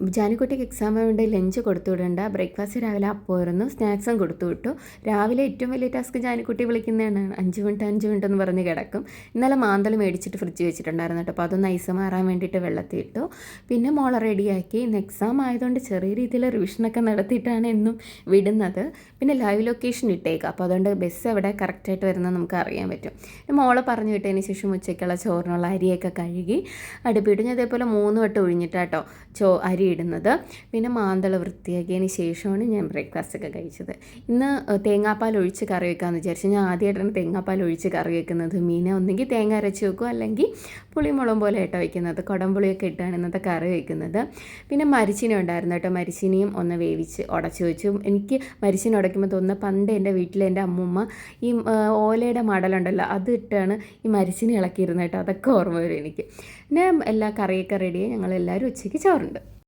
ജാനിക്കുട്ടിക്ക് exam ആയതുകൊണ്ട് lunch കൊടുത്തു വിടണ്ട. ബ്രേക്ക്ഫാസ്റ്റ് രാവിലെ അപ്പമായിരുന്നു സ്നാക്സും കൊടുത്തു വിട്ടു. രാവിലെ ഏറ്റവും വലിയ ടാസ്ക് ജാനിക്കുട്ടി വിളിക്കുന്നതാണ്. അഞ്ച് മിനിറ്റ് അഞ്ച് മിനിറ്റ് എന്ന് പറഞ്ഞ് കിടക്കും. ഇന്നലെ മാന്തൽ മേടിച്ചിട്ട് ഫ്രിഡ്ജ് വെച്ചിട്ടുണ്ടായിരുന്നു കേട്ടോ. അപ്പോൾ അതൊന്ന് ഐസ് മാറാൻ വേണ്ടിയിട്ട് വെള്ളത്തിൽ ഇട്ടു. പിന്നെ മോളെ റെഡിയാക്കി ഇന്ന് എക്സാം ആയതുകൊണ്ട് ചെറിയ രീതിയിൽ റിവിഷനൊക്കെ നടത്തിയിട്ടാണ് എന്നും വിടുന്നത്. പിന്നെ ലൈവ് ലൊക്കേഷൻ ഇട്ടേക്കാം. അപ്പോൾ അതുകൊണ്ട് ബസ് എവിടെ കറക്റ്റായിട്ട് വരുന്നത് നമുക്ക് അറിയാൻ പറ്റും. മോളെ പറഞ്ഞു വിട്ടതിന് ശേഷം ഉച്ചയ്ക്കുള്ള ചോറിനുള്ള അരിയൊക്കെ കഴുകി. അടുപ്പിട്ട് ഞാൻ ഇതേപോലെ മൂന്ന് വട്ടം ഒഴിഞ്ഞിട്ടാട്ടോ ചോ അരി ഇടുന്നത്. പിന്നെ മാന്തള വൃത്തിയാക്കിയതിന് ശേഷമാണ് ഞാൻ ബ്രേക്ക്ഫാസ്റ്റ് ഒക്കെ കഴിച്ചത്. ഇന്ന് തേങ്ങാപ്പാൽ ഒഴിച്ച് കറി വെക്കാമെന്ന് വിചാരിച്ചു. ഞാൻ ആദ്യമായിട്ടാണ് തേങ്ങാപ്പാൽ ഒഴിച്ച് കറി വെക്കുന്നത്. മീനെ ഒന്നെങ്കിൽ തേങ്ങ അരച്ച് വെക്കും അല്ലെങ്കിൽ പുളിമുളം പോലെ കേട്ടോ വയ്ക്കുന്നത് കുടംപുളിയൊക്കെ ഇട്ടാണ് ഇന്നത്തെ കറി വെക്കുന്നത്. പിന്നെ മരിച്ചിനി ഉണ്ടായിരുന്നു കേട്ടോ. മരിച്ചിനിയും ഒന്ന് വേവിച്ച് ഉടച്ചു വെച്ചു. എനിക്ക് മരിച്ചിനി ഉടയ്ക്കുമ്പോൾ തോന്നുന്ന പണ്ട് എന്റെ വീട്ടിൽ എന്റെ അമ്മൂമ്മ ഈ ഓലയുടെ മടലുണ്ടല്ലോ അത് ഇട്ടാണ് ഈ മരിച്ചിനി ഇളക്കിയിരുന്നത് കേട്ടോ. അതൊക്കെ ഓർമ്മ വരും എനിക്ക്. പിന്നെ എല്ലാ കറിയൊക്കെ റെഡിയായി ഞങ്ങളെല്ലാവരും ഉച്ചയ്ക്ക് ചോറുണ്ട്.